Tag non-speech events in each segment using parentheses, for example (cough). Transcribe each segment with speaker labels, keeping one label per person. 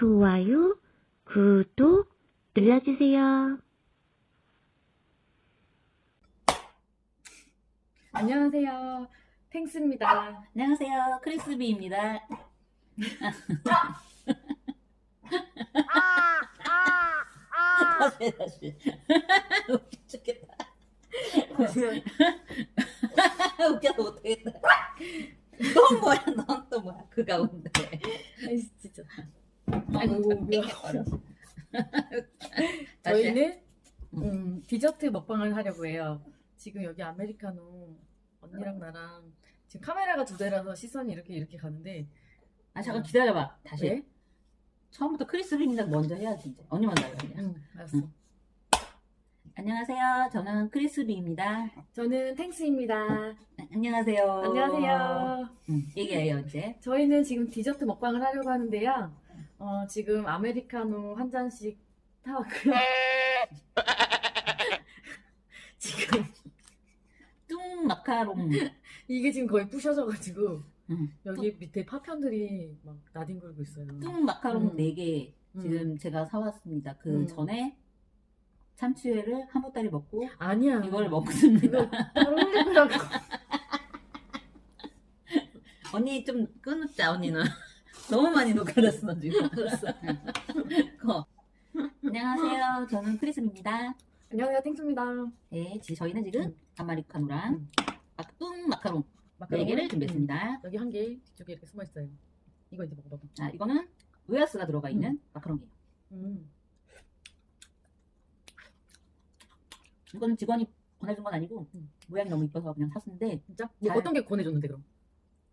Speaker 1: 좋아요, 구독 눌러주세요.
Speaker 2: 안녕하세요. 탱스입니다.
Speaker 3: 안녕하세요. 크리스비입니다. 다시 다시. 웃겨 죽겠다. 웃겨서 못하겠다. 넌 뭐야? 넌 또 뭐야? 그 가운데.
Speaker 2: 아이 진짜. 아이고. (laughs)
Speaker 3: 다시.
Speaker 2: 저희는 음, 디저트 먹방을 하려고 해요. 지금 여기 아메리카노 언니랑 나랑 지금 카메라가 두 대라서 시선이 이렇게 이렇게 가는데
Speaker 3: 아 잠깐 기다려봐. 다시.
Speaker 2: 왜?
Speaker 3: 처음부터 크리스비입니다. 먼저 해야지 이제. 언니 먼저 해요. 언니.
Speaker 2: 응 알았어.
Speaker 3: 응. 안녕하세요. 저는 크리스비입니다.
Speaker 2: 저는 탱스입니다.
Speaker 3: 아, 안녕하세요.
Speaker 2: 안녕하세요.
Speaker 3: 응, 얘기해요 이제.
Speaker 2: 저희는 지금 디저트 먹방을 하려고 하는데요. 어, 지금 아메리카노 한 잔씩 타왔고요. (laughs) 지금
Speaker 3: 뚱 마카롱.
Speaker 2: 이게 지금 거의 부셔져가지고
Speaker 3: 응.
Speaker 2: 여기 밑에 파편들이 막 나뒹굴고 있어요.
Speaker 3: 뚱 마카롱
Speaker 2: 음.
Speaker 3: 4개
Speaker 2: 음.
Speaker 3: 지금 제가 사왔습니다. 그
Speaker 2: 음.
Speaker 3: 전에 참치회를 한 보따리 먹고
Speaker 2: 아니야.
Speaker 3: 이걸 먹습니다.
Speaker 2: 바로 흘리더라고. (laughs)
Speaker 3: 언니 좀 끊자 언니는 (laughs) 너무 많이 녹아렸어 지금.
Speaker 2: 알았어.
Speaker 3: 거. 안녕하세요. 저는 크리스입니다.
Speaker 2: 안녕하세요, 탱수입니다.
Speaker 3: 네, 지- 저희는 지금
Speaker 2: 음.
Speaker 3: 아메리카노랑
Speaker 2: 음.
Speaker 3: 아, 뚱 마카롱 4개를 준비했습니다.
Speaker 2: 음, 여기 한 개, 뒤쪽에 이렇게 숨어 있어요. 이거 이제 먹어봐봐.
Speaker 3: 자, 이거는 웨하스가 들어가 있는 마카롱이에요.
Speaker 2: 음.
Speaker 3: 이거는 직원이 보내준 건 아니고
Speaker 2: 음.
Speaker 3: 모양이 너무 이뻐서 그냥 샀는데
Speaker 2: 진짜? 뭐
Speaker 3: 잘-
Speaker 2: 어떤 게 보내줬는데 그럼?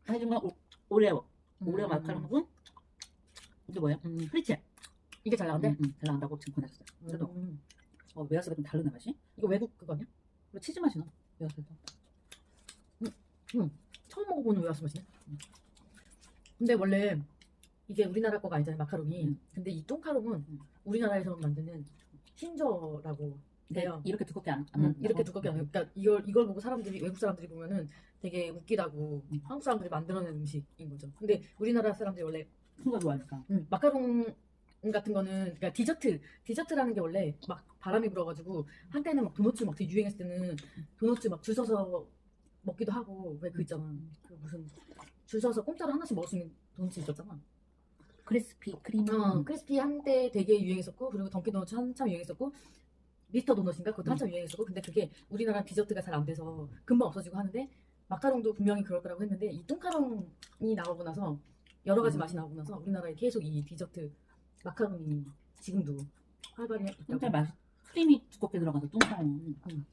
Speaker 3: 해준 건 오- 오레오. 오레오
Speaker 2: 음.
Speaker 3: 마카롱하고 이게 뭐야? 음, 프리첼.
Speaker 2: 이게 잘 나온대?
Speaker 3: 음, 음, 잘 나온다고 지금 보냈어요. 그래도
Speaker 2: 음.
Speaker 3: 어, 웨하스가 좀 다르네 맛이.
Speaker 2: 이거 외국 그거 아니야?
Speaker 3: 그리고 치즈 맛이 나. 웨하스에서.
Speaker 2: 처음 먹어보는 외화수 맛이네. 근데 원래 이게 우리나라 거가 아니잖아요, 마카롱이.
Speaker 3: 음.
Speaker 2: 근데 이 똥카롱은
Speaker 3: 음.
Speaker 2: 우리나라에서 만드는 신저라고
Speaker 3: 근데
Speaker 2: 돼요.
Speaker 3: 이렇게 두껍게 안, 안
Speaker 2: 음,
Speaker 3: 만든다고?
Speaker 2: 이렇게 두껍게 안 해요. 그러니까 이걸 이걸 보고 사람들이 외국 사람들이 보면은 되게 웃기다고
Speaker 3: 음.
Speaker 2: 한국 사람들이 만들어낸 음식인 거죠. 근데 우리나라 사람들이 원래
Speaker 3: 큰 거 좋아하니까.
Speaker 2: 음, 마카롱 같은 거는 그러니까 디저트 디저트라는 게 원래 막 바람이 불어가지고 한때는 막 도넛 막 되게 유행했을 때는 도넛 막줄 서서 먹기도 하고 왜 그 있잖아 그 무슨 줄 서서 공짜로 하나씩 먹을 수 있는 도넛 있었잖아.
Speaker 3: 크리스피 크림.
Speaker 2: 어, 크리스피 한때 되게 유행했었고 그리고 던키 도넛 한참 유행했었고 미스터 도넛인가 그것도
Speaker 3: 음.
Speaker 2: 한참 유행했었고 근데 그게 우리나라 디저트가 잘 안 돼서 금방 없어지고 하는데 마카롱도 분명히 그럴 거라고 했는데 이 뚱카롱이 나오고 나서 여러 가지
Speaker 3: 음.
Speaker 2: 맛이 나오고 나서 우리나라에 계속 이 디저트 마카롱이 지금도 활발히
Speaker 3: 진짜
Speaker 2: 있다고.
Speaker 3: 맛 크림이 두껍게 들어가서 뚱카롱.
Speaker 2: 음.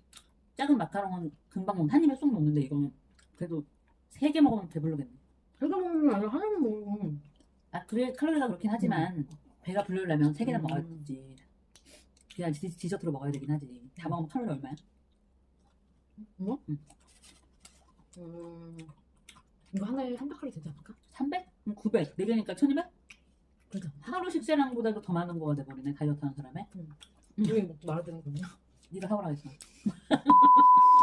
Speaker 3: 작은 마카롱은 금방 먹는 한 입에 쏙 먹는데 이거는 그래도 세 개 먹으면 배불러겠네.
Speaker 2: 이거 먹는 게 아니라 하나만 먹으면
Speaker 3: 아 그래 칼로리가 그렇긴 하지만 배가 부르려면 세 개나
Speaker 2: 음.
Speaker 3: 먹어야지. 그냥 디, 디저트로 먹어야 되긴 하지. 다 먹으면 칼로리 얼마야?
Speaker 2: 뭐?
Speaker 3: 음.
Speaker 2: 음, 이거 하나에 300칼로리 되지 않을까?
Speaker 3: 300? 그럼 900. 4개니까 1200?
Speaker 2: 그러니까
Speaker 3: 하루 식사량보다도 더 많은 거가 돼버리네 다이어트 하는 사람에. 음.
Speaker 2: 이거 먹고 말아야 되는 거냐?
Speaker 3: 네가 사오라 했어.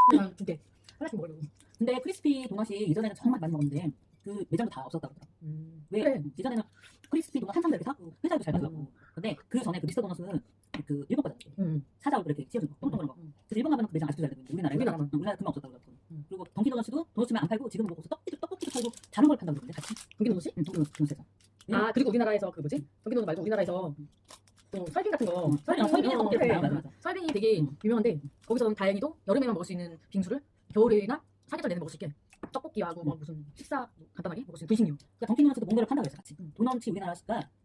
Speaker 2: 그냥 두 개 하나씩 먹으려고
Speaker 3: 근데 크리스피 도넛이 예전에는 정말 많이 먹었는데 그 매장도 다 없었다고 그러더라.
Speaker 2: 음.
Speaker 3: 왜?
Speaker 2: 그래.
Speaker 3: 예전에는 크리스피 도넛 한참 이렇게 사고 회사도 잘
Speaker 2: 음.
Speaker 3: 근데 그 전에 그 미스터 도넛은 그 일본 거잖아.
Speaker 2: 음.
Speaker 3: 사자고 이렇게 씌워준 거, 동동그란 거.
Speaker 2: 음.
Speaker 3: 그래서 일본 가면 그 매장 아직도 잘 되는데 우리나라에
Speaker 2: 우리나라만.
Speaker 3: 우리나라 금방 없었다고 그러더라고.
Speaker 2: 음.
Speaker 3: 그리고 던키 도넛도 도넛이면 안 팔고 지금은 먹고서 떡볶이 떡볶이도 팔고 다른 걸 판다고 그러는데 같이.
Speaker 2: 전기 도넛이?
Speaker 3: 응, 동키 도넛에서.
Speaker 2: 아 그리고 우리나라에서 그 뭐지? 전기 도넛 말고 우리나라에서 또 설빙 같은 거
Speaker 3: 응, 설빙, 설빙이
Speaker 2: 어, 그래.
Speaker 3: 맞아, 맞아.
Speaker 2: 설빙이 되게
Speaker 3: 응.
Speaker 2: 유명한데 거기서는 다행히도 여름에만 먹을 수 있는 빙수를 겨울이나 사계절 내내 먹을 수 있게 떡볶이하고 뭐 무슨 식사 간단하게 먹을 수 있는 분식류
Speaker 3: 그러니까 던키 도넛도 뭔가를 판다고 했어 같이.
Speaker 2: 음.
Speaker 3: 도넛이 우리나라가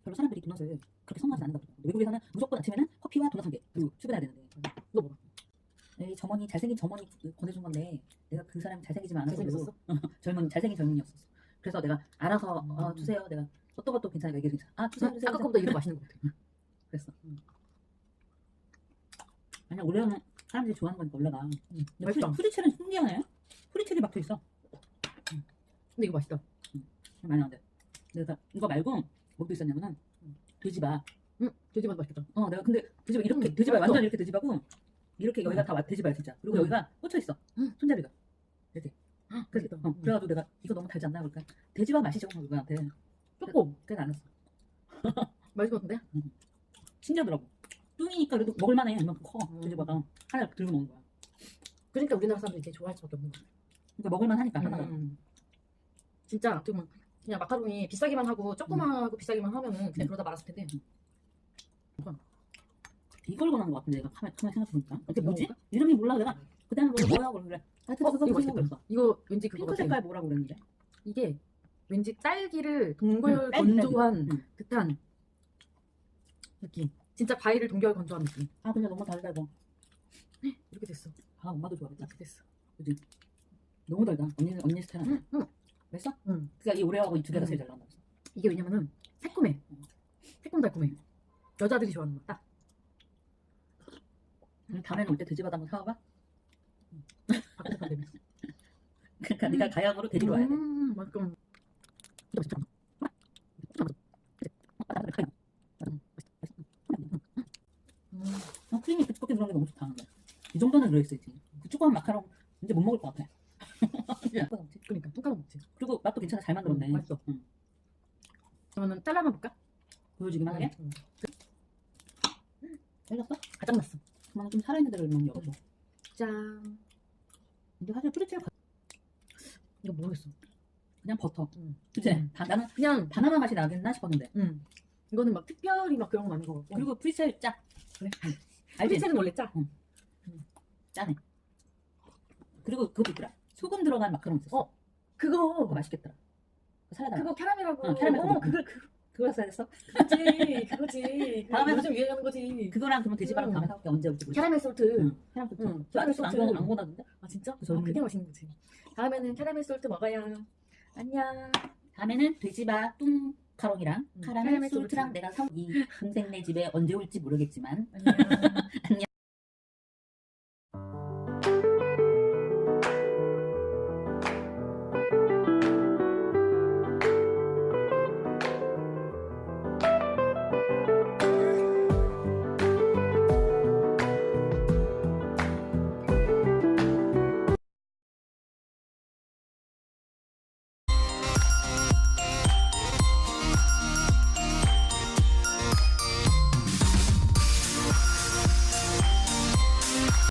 Speaker 3: 별로 사람들이 도넛을 그렇게 선호하지 않는다고. 외국에서는 무조건 아침에는 커피와 도넛 한 개. 그리고 출근해야 되는데.
Speaker 2: 너 먹어
Speaker 3: 이 점원이 잘생긴 점원이 권해준 건데 내가 그 사람이 잘생기지만 않아서? (laughs) 젊은 잘생긴 젊은이였었어. 그래서 내가 알아서
Speaker 2: 음.
Speaker 3: 어, 주세요. 내가 어떤 것도 괜찮아 얘기해서 아 주세요 주세요.
Speaker 2: 아까. 거보다 이거 맛있는 거 같아
Speaker 3: 그랬어. 아니 올해는 사람들이 좋아하는 거니까 올라가. 근데
Speaker 2: 맛있다.
Speaker 3: 프리, 프리첼은 신기하네. 프리첼이 박혀 있어.
Speaker 2: 근데 이거 맛있다
Speaker 3: 많이 안 돼. 내가 이거 말고 뭐도 있었냐면은 돼지밥.
Speaker 2: 응 돼지맛 맛있겠다
Speaker 3: 어 내가 근데 돼지밥 이렇게
Speaker 2: 음,
Speaker 3: 돼지밥. 완전 이렇게 돼지밥고 이렇게 여기가 다 돼지밥이야 진짜. 그리고
Speaker 2: 음.
Speaker 3: 여기가 꽂혀 있어.
Speaker 2: 음.
Speaker 3: 손잡이가. 이렇게. 그래서 어, 그래가지고 내가 이거 너무 달지 않나 그러니까 돼지밥 맛이죠 그거한테.
Speaker 2: 조금
Speaker 3: 그래서 안 했어.
Speaker 2: 맛있을 것 같은데?
Speaker 3: 신기하더라고. 뚱이니까 그래도 먹을만해. 이만큼 커.
Speaker 2: 음.
Speaker 3: 돼지바가 하나 들고 먹는 거야.
Speaker 2: 그러니까 우리나라 사람들이 되게 좋아할 수밖에 없는 거야.
Speaker 3: 그러니까 먹을만 하니까 하나가.
Speaker 2: 음. 진짜 어떻게 보면 그냥 마카로니 비싸기만 하고 조그마하고 비싸기만 하면은 그냥 그러다 말았을 텐데
Speaker 3: 이걸 권한 것 같은데 내가 카메라 카메라 생각해보니까. 이게 뭐지? 이름이 몰라 내가. 그때는 뭐 뭐라고 그래. 하여튼
Speaker 2: 어,
Speaker 3: 그거
Speaker 2: 이거 맛있겠다.
Speaker 3: 했어.
Speaker 2: 이거 왠지 그거
Speaker 3: 핑크
Speaker 2: 같아.
Speaker 3: 색깔 뭐라고 그랬는데.
Speaker 2: 이게 왠지 딸기를 동결
Speaker 3: 응, 딸기,
Speaker 2: 건조한
Speaker 3: 딸기. 응.
Speaker 2: 듯한 느낌. 진짜 과일을 동결 건조한 느낌.
Speaker 3: 아 근데 너무 달다 이거.
Speaker 2: 이렇게 됐어.
Speaker 3: 아 엄마도 좋아하겠다.
Speaker 2: 이렇게 됐어.
Speaker 3: 너무 달다. 언니 언니 스타일은.
Speaker 2: 응, 응.
Speaker 3: 맛있어?
Speaker 2: 응.
Speaker 3: 그러니까 이 오레오하고 이 두 개가
Speaker 2: 응.
Speaker 3: 제일 잘 나온다.
Speaker 2: 이게 왜냐면은 새콤해. 새콤달콤해. 여자들이 좋아하는.
Speaker 3: 그럼 다음에는 올때 돼지바다 한번 사와봐. (laughs) 그러니까 네가 가양으로 돼지로 와야 돼.
Speaker 2: 음. 이거 맛있다. 음.
Speaker 3: 어, 크림이 그렇게 들어간 게 너무 좋다. 이 정도는 들어있어야지. 그 조그만 마카롱 이제 못 먹을 것 같아. (laughs)
Speaker 2: 그러니까 뚱까로 먹지.
Speaker 3: 그리고 맛도 괜찮아. 잘 만들었네.
Speaker 2: 음, 맛있어.
Speaker 3: 응.
Speaker 2: 그러면은 잘라만 볼까?
Speaker 3: 보여주기만 하게.
Speaker 2: 응.
Speaker 3: 잘렸어?
Speaker 2: 가장 났어.
Speaker 3: 그만 좀 살아있는 대로 넣는 게 없어.
Speaker 2: 짠.
Speaker 3: 근데 사실 프리첼
Speaker 2: 이거 모르겠어.
Speaker 3: 그냥 버터.
Speaker 2: 응.
Speaker 3: 그치?
Speaker 2: 응.
Speaker 3: 다, 나는
Speaker 2: 그냥
Speaker 3: 바나나 맛이 나겠나 싶었는데.
Speaker 2: 음. 이거는 막 특별히 막 그런 건 아닌 것 같고.
Speaker 3: 그리고 프리첼 짜.
Speaker 2: 그래?
Speaker 3: 알지?
Speaker 2: 프리첼은 원래 짜.
Speaker 3: 짜네. 그리고 그것도 있더라. 소금 들어간 마카롱 있었어.
Speaker 2: 어, 그거
Speaker 3: 그거 맛있겠더라. 그거 사라다.
Speaker 2: 그거 캐러멜하고.
Speaker 3: 어, 캐러멜
Speaker 2: 어,
Speaker 3: 그거.
Speaker 2: 그거 그
Speaker 3: 그거 사야 됐어?
Speaker 2: 그거지. 그거지.
Speaker 3: 다음에
Speaker 2: 요즘 유행하는 거지.
Speaker 3: 그거랑 그러면 돼지바람
Speaker 2: 응.
Speaker 3: 다음에 사올게. 언제 올지 모르겠어.
Speaker 2: 캐러멜 솔트.
Speaker 3: 응. 캐러멜 소스.
Speaker 2: 응. 캐러멜
Speaker 3: 안,
Speaker 2: 소스.
Speaker 3: 안 권하던데?
Speaker 2: 아 진짜?
Speaker 3: 그
Speaker 2: 아, 그게 맛있는 거지. 다음에는 캐러멜 솔트 먹어요. 안녕.
Speaker 3: 다음에는 돼지바 뚱 카롱이랑
Speaker 2: 음,
Speaker 3: 카라멜 솔트랑
Speaker 2: 솔트.
Speaker 3: 내가 사온 이 동생네 집에 언제 올지 모르겠지만. 안녕. (laughs)